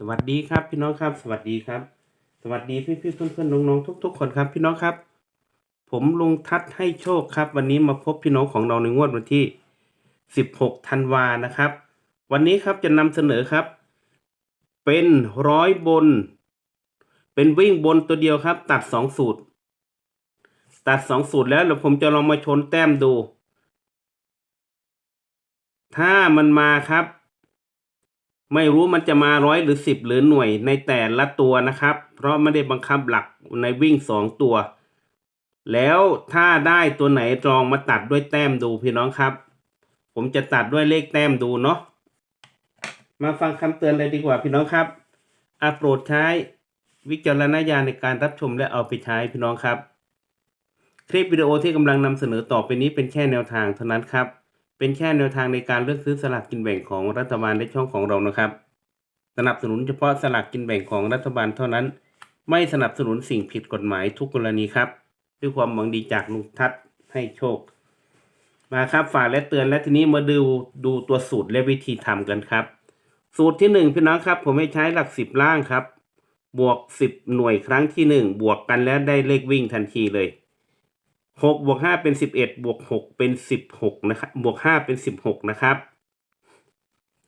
สวัสดีครับพี่น้องครับ สวัสดีครับ สวัสดีพี่พี่เพื่อนเพื่อนๆน้องๆทุกๆคนครับ พี่น้องครับ ผมลุงทัศน์ให้โชคครับ วันนี้มาพบพี่น้องของเราในงวดวันที่ 16ธันวานะครับ วันนี้ครับจะนำเสนอครับ เป็นร้อยบน เป็นวิ่งบนตัวเดียวครับ ตัดสองสูตร ตัดสองสูตรแล้วเดี๋ยวผมจะลองมาชนแต้มดู ถ้ามันมาครับ ไม่รู้มันจะมาร้อยหรือสิบหรือหน่วยในแต่ละตัวนะครับ เพราะไม่ได้บังคับหลักในวิ่งสองตัว แล้วถ้าได้ตัวไหนลองมาตัดด้วยแต้มดูพี่น้องครับ ผมจะตัดด้วยเลขแต้มดูเนาะมาฟังคำเตือนเลยดีกว่าพี่น้องครับอาโปรดใช้วิจารณญาณในการรับชมและเอาไปใช้พี่น้องครับ คลิปวิดีโอที่กำลังนำเสนอต่อไปนี้เป็นแค่แนวทางเท่านั้นครับ เป็นแค่แนวทางในการเลือกซื้อสลากกินแบ่งของรัฐบาลในช่องของเรานะครับ สนับสนุนเฉพาะสลากกินแบ่งของรัฐบาลเท่านั้น ไม่สนับสนุนสิ่งผิดกฎหมายทุกกรณีครับ ด้วยความหวังดีจากลุงทัศน์ให้โชค มาครับฝากและเตือนและทีนี้มาดูดูตัวสูตรและวิธีทำกันครับ สูตรที่หนึ่งพี่น้องครับ ผมให้ใช้หลักสิบล่างครับ บวกสิบหน่วยครั้งที่หนึ่งบวกกันแล้วได้เลขวิ่งทันทีเลย หกบวกห้าเป็นสิบเอ็ดบวกหกเป็นสิบหกนะครับบวกห้าเป็นสิบหกนะครับ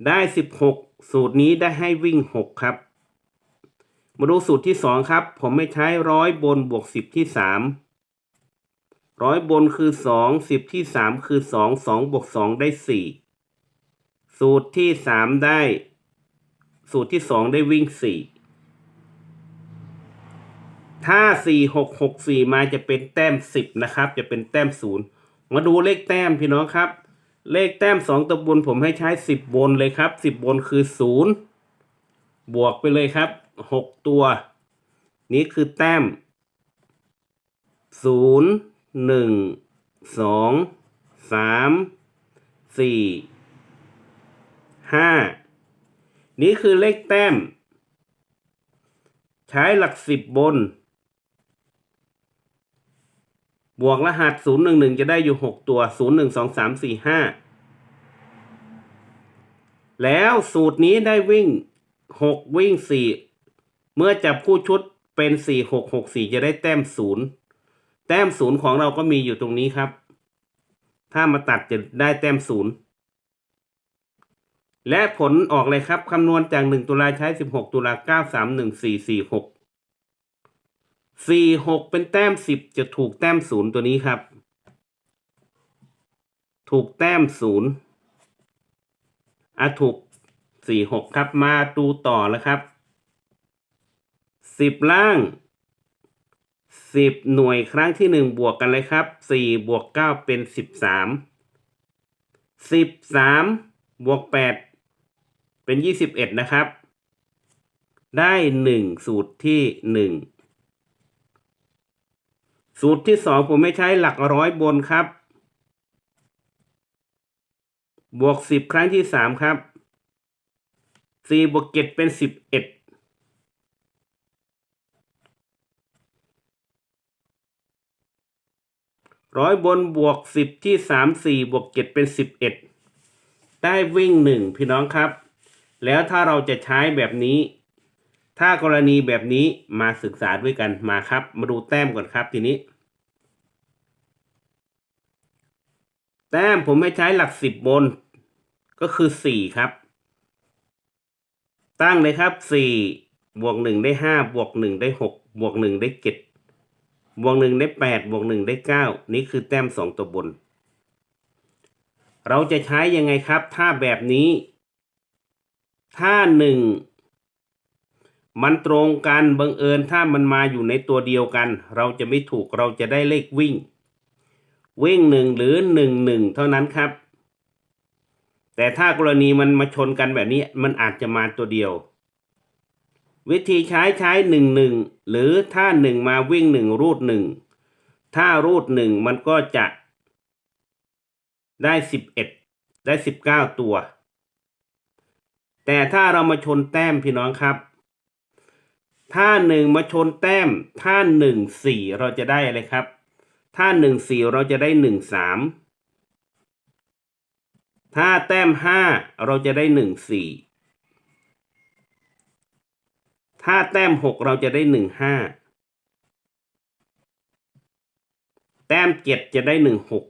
ได้สิบหกสูตรนี้ได้ให้วิ่งหกครับ มาดูสูตรที่สองครับ ผมไม่ใช้ร้อยบนบวกสิบที่สามร้อยบนคือสองสิบที่สามคือสองสองบวกสองได้สี่สูตรที่สามได้ สูตรที่สองได้วิ่งสี่ ถ้าสี่หกหกสี่มาจะเป็นแต้มสิบนะครับ จะเป็นแต้มศูนย์มาดูเลขแต้มพี่น้องครับ เลขแต้มสองตัวบนผมให้ใช้สิบบนเลยครับสิบบนคือศูนย์บวกไปเลยครับหกตัว นี้คือแต้มศูนย์หนึ่งสองสามสี่ห้านี่คือเลขแต้ม ใช้หลักสิบบน บวกรหัสศูนย์หนึ่งหนึ่งจะได้อยู่หกตัวศูนย์หนึ่งสองสามสี่ห้าแล้วสูตรนี้ได้วิ่งหกวิ่งสี่เมื่อจับคู่ชุดเป็นสี่หกหกสี่จะได้แต้มศูนย์แต้มศูนย์ของเราก็มีอยู่ตรงนี้ครับ ถ้ามาตัดจะได้แต้มศูนย์และผลออกเลยครับ คำนวณจากหนึ่งตุลาใช้สิบหกตุลาเก้า สามหนึ่งสี่สี่หกสี่หกเป็นแต้มสิบจะถูกแต้มศูนย์ตัวนี้ครับ ถูกแต้มศูนย์อะถูกสี่หกครับมาดูต่อแล้วครับสิบล่างสิบหน่วยครั้งที่หนึ่งบวกกันเลยครับสี่บวกเก้าเป็นสิบสามสิบสามบวกแปดเป็นยี่สิบเอ็ดนะครับ ได้หนึ่งสูตรที่หนึ่ง สูตรที่สองผมไม่ใช้หลักร้อยบนครับ บวกสิบครั้งที่สามครับสี่บวกเจ็ดเป็นสิบเอ็ดร้อยบนบวกสิบที่สามสี่บวกเจ็ดเป็นสิบเอ็ดได้วิ่งหนึ่งพี่น้องครับ แล้วถ้าเราจะใช้แบบนี้ ถ้ากรณีแบบนี้มาศึกษาด้วยกันมาครับ มาดูแต้มก่อนครับทีนี้ แต้มผมไม่ใช้หลักสิบบน ก็คือสี่ครับ ตั้งเลยครับสี่บวกหนึ่งได้ห้าบวกหนึ่งได้หกบวกหนึ่งได้เจ็ดบวกหนึ่งได้แปดบวกหนึ่งได้เก้านี่คือแต้มสองตัวบน เราจะใช้ยังไงครับ ถ้าแบบนี้ ถ้าหนึ่ง มันตรงกันบังเอิญถ้ามันมาอยู่ในตัวเดียวกัน เราจะไม่ถูกเราจะได้เลขวิ่ง วิ่งหนึ่งหรือหนึ่งหนึ่งเท่านั้นครับ แต่ถ้ากรณีมันมาชนกันแบบนี้มันอาจจะมาตัวเดียว วิธีใช้ใช้หนึ่งหนึ่งหรือถ้าหนึ่งมาวิ่งหนึ่งรูดหนึ่งถ้ารูดหนึ่งมันก็จะได้สิบเอ็ดได้สิบเก้าตัว แต่ถ้าเรามาชนแต้มพี่น้องครับ ถ้าหนึ่งมาชนแต้ม ถ้าหนึ่งสี่เราจะได้อะไรครับ ถ้าหนึ่งสี่เราจะได้หนึ่งสามถ้าแต้มห้าเราจะได้หนึ่งสี่ถ้าแต้มหกเราจะได้หนึ่งห้าแต้มเจ็ดจะได้หนึ่งหก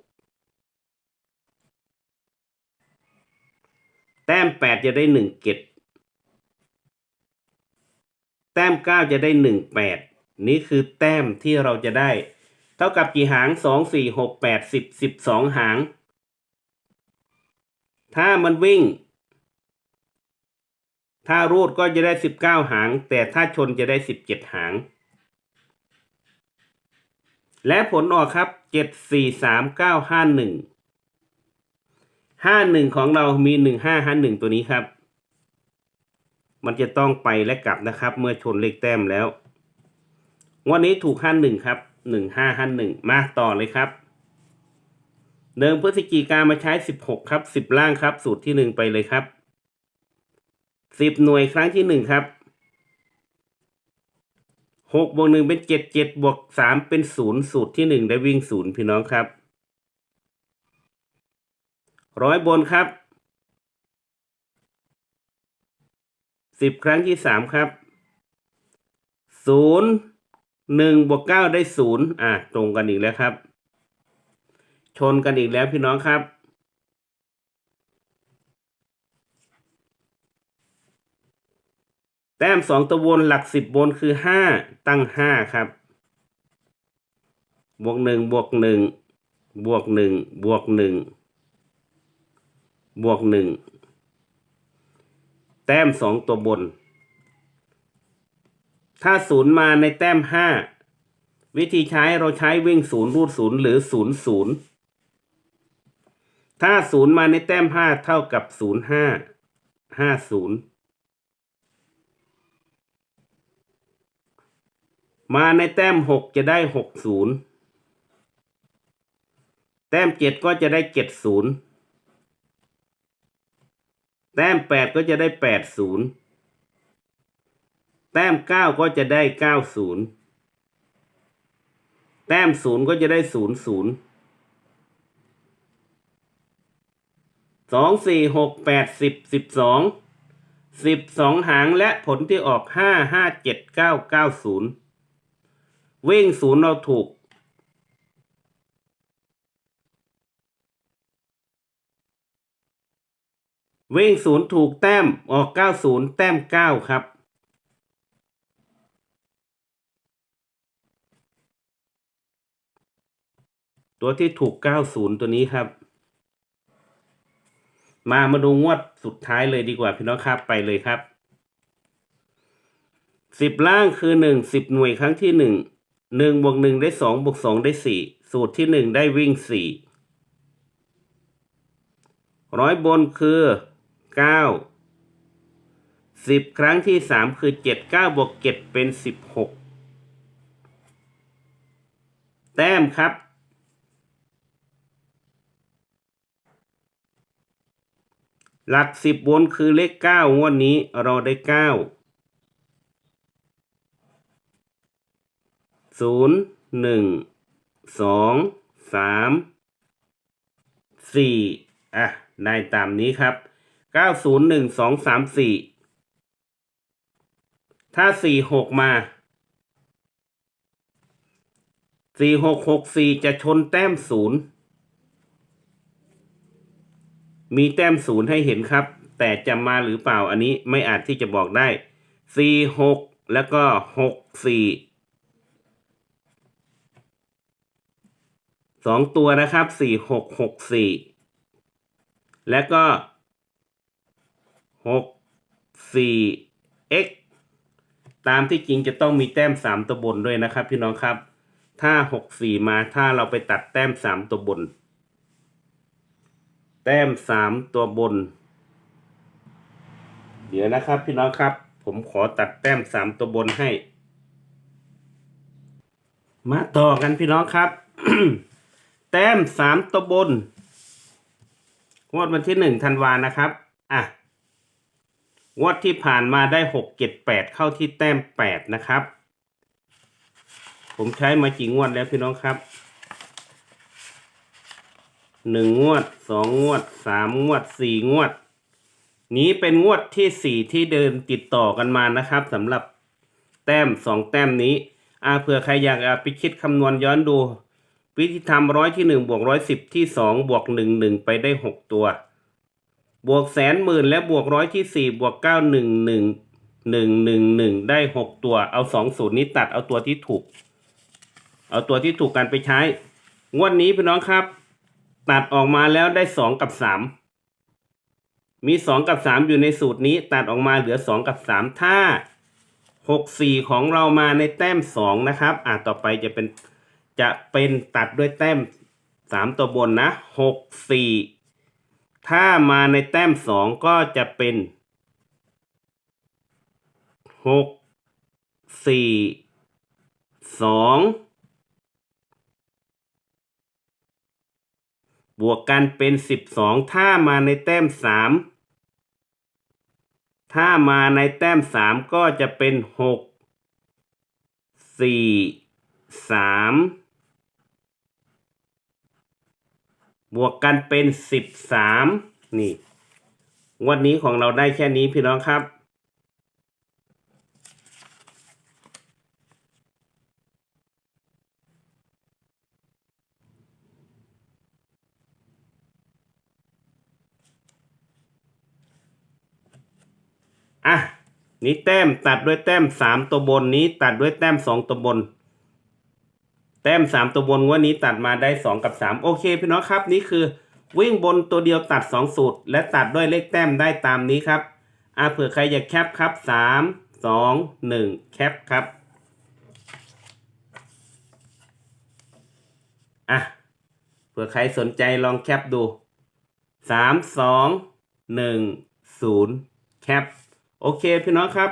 แต้มแปดจะได้หนึ่งเจ็ด ต้มเก้าจะได้หนึ่งแปดนี่คือแต้มที่เราจะได้ เท่ากับกี่หางสองสี่หกแปดสิบสิบสองหาง ถ้ามันวิ่ง ถ้ารูดก็จะได้สิบเก้าหาง แต่ถ้าชนจะได้สิบเจ็ดหาง และผลออกครับเจ็ดสี่สามเก้าห้าหนึ่งห้าหนึ่งของเรามีหนึ่งห้าห้าหนึ่งตัวนี้ครับ มันจะต้องไปและกลับนะครับ เมื่อชนเลขแต้มแล้วงวันนี้ถูกห้าหนึ่งครับหนึ่งห้าห้าหนึ่งมาต่อเลยครับเดิมพฤศจิกามาใช้สิบหกครับสิบล่างครับ สูตรที่หนึ่งไปเลยครับสิบหน่วยครั้งที่หนึ่งครับหกบวกหนึ่งเป็นเจ็ดเจ็ดบวกสามเป็นศูนย์สูตรที่หนึ่งได้วิ่งศูนย์พี่น้องครับร้อยบนครับ สิบครั้งที่สามครับศูนย์หนึ่งบวกเก้าได้ศูนย์อะตรงกันอีกแล้วครับ ชนกันอีกแล้วพี่น้องครับแต้มสองตัววนหลักสิบบนคือห้าตั้งห้าครับ บวกหนึ่งบวกหนึ่งบวกหนึ่งบวกหนึ่งบวกหนึ่ง แต้มสองตัวบน ถ้าศูนย์มาในแต้มห้าวิธีใช้เราใช้วิ่งศูนย์รูดศูนย์หรือศูนย์ศูนย์ถ้าศูนย์มาในแต้มห้าเท่ากับศูนย์ห้าห้าศูนย์มาในแต้มหกจะได้หกศูนย์แต้มเจ็ดก็จะได้เจ็ดศูนย์ แต้มแปดก็จะได้แปดศูนย์แต้มเก้าก็จะได้เก้าศูนย์แต้มศูนย์ก็จะได้ศูนย์ศูนย์สองสี่หกแปดสิบสิบสองสิบสองหางและผลที่ออกห้าห้าเจ็ดเก้าเก้าศูนย์วิ่งศูนย์เราถูก วิ่งศูนย์ถูกแต้มออกเก้าศูนย์แต้มเก้าครับ ตัวที่ถูกเก้าศูนย์ตัวนี้ครับ มามาดูงวดสุดท้ายเลยดีกว่าพี่น้องครับไปเลยครับสิบล่างคือหนึ่งสิบหน่วยครั้งที่หนึ่งหนึ่งบวกหนึ่งได้สองบวกสองได้สี่สูตรที่หนึ่งได้วิ่งสี่ร้อยบนคือ เก้าสิบครั้งที่สามคือเจ็ดเก้าบวกเจ็ดเป็นสิบหกแต้มครับ หลักสิบบนคือเลขเก้างวดนี้เราได้เก้าศูนย์หนึ่งสองสามสี่อะ ได้ตามนี้ครับ เก้าศูนย์หนึ่งสองสามสี่ถ้าสี่หกมาสี่หกหกสี่จะชนแต้มศูนย์มีแต้มศูนย์ให้เห็นครับ แต่จะมาหรือเปล่าอันนี้ไม่อาจที่จะบอกได้สี่หกแล้วก็หกสี่สองตัวนะครับสี่หกหกสี่แล้วก็ หกสี่ x ตามที่จริงจะต้องมีแต้มสามตัวบนด้วยนะครับ พี่น้องครับ ถ้าหกสี่มาถ้าเราไปตัดแต้มสามตัวบน แต้มสามตัวบน เดี๋ยวนะครับพี่น้องครับ ผมขอตัดแต้มสามตัวบนให้ มาต่อกันพี่น้องครับ แต้มสามตัวบนงวดวันที่หนึ่งธันวานะครับ อะ งวดที่ผ่านมาได้หกเจ็ดแปดเข้าที่แต้มแปดนะครับ ผมใช้มากี่งวดแล้วพี่น้องครับหนึ่งงวดสองงวดสามงวดสี่งวด นี้เป็นงวดที่สี่ที่เดินติดต่อกันมานะครับสำหรับแต้มสองแต้มนี้อาเผื่อใครอยากอะไปคิดคำนวณย้อนดู วิธีทำร้อยที่หนึ่งบวกร้อยสิบที่สองบวกหนึ่งหนึ่งไปได้หกตัว บวกแสนหมื่นและบวกร้อยที่สี่บวกเก้าหนึ่งหนึ่งหนึ่งหนึ่งหนึ่งได้หกตัวเอาสองสูตรนี้ตัดเอาตัวที่ถูก เอาตัวที่ถูกกันไปใช้ งวดนี้พี่น้องครับ ตัดออกมาแล้วได้สองกับสามมีสองกับสามอยู่ในสูตรนี้ ตัดออกมาเหลือสองกับสามถ้าหกสี่ของเรามาในแต้มสองนะครับ อ่าต่อไปจะเป็นจะเป็นตัดด้วยแต้มสามตัวบนนะหกสี่ ถ้ามาในแต้มสองก็จะเป็นหกสี่สองบวกกันเป็นสิบสองถ้ามาในแต้มสามถ้ามาในแต้มสามก็จะเป็นหกสี่สาม บวกกันเป็นสิบสามนี่งวันนี้ของเราได้แค่นี้พี่น้องครับ อะ นี่แต้มตัดด้วยแต้มสามตัวบนนี้ ตัดด้วยแต้มสองตัวบน แต้มสามตัวบนงวันนี้ตัดมาได้สองกับสามโอเคพี่น้องครับนี่คือ วิ่งบนตัวเดียวตัดสองสูตร และตัดด้วยเลขแต้มได้ตามนี้ครับอะเผื่อใครอยากแคปครับสามสองหนึ่งแคปครับอะเผื่อใครสนใจลองแคปดูสามสองหนึ่งศูนย์แคปโอเคพี่น้องครับ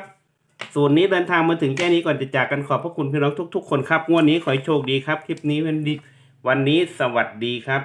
ส่วนนี้เดินทางมาถึงแค่นี้ก่อนจะจากกันขอบพระคุณพี่น้องทุก ๆ คนครับงวดนี้ขอให้โชคดีครับ คลิปนี้วันนี้วันนี้สวัสดีครับ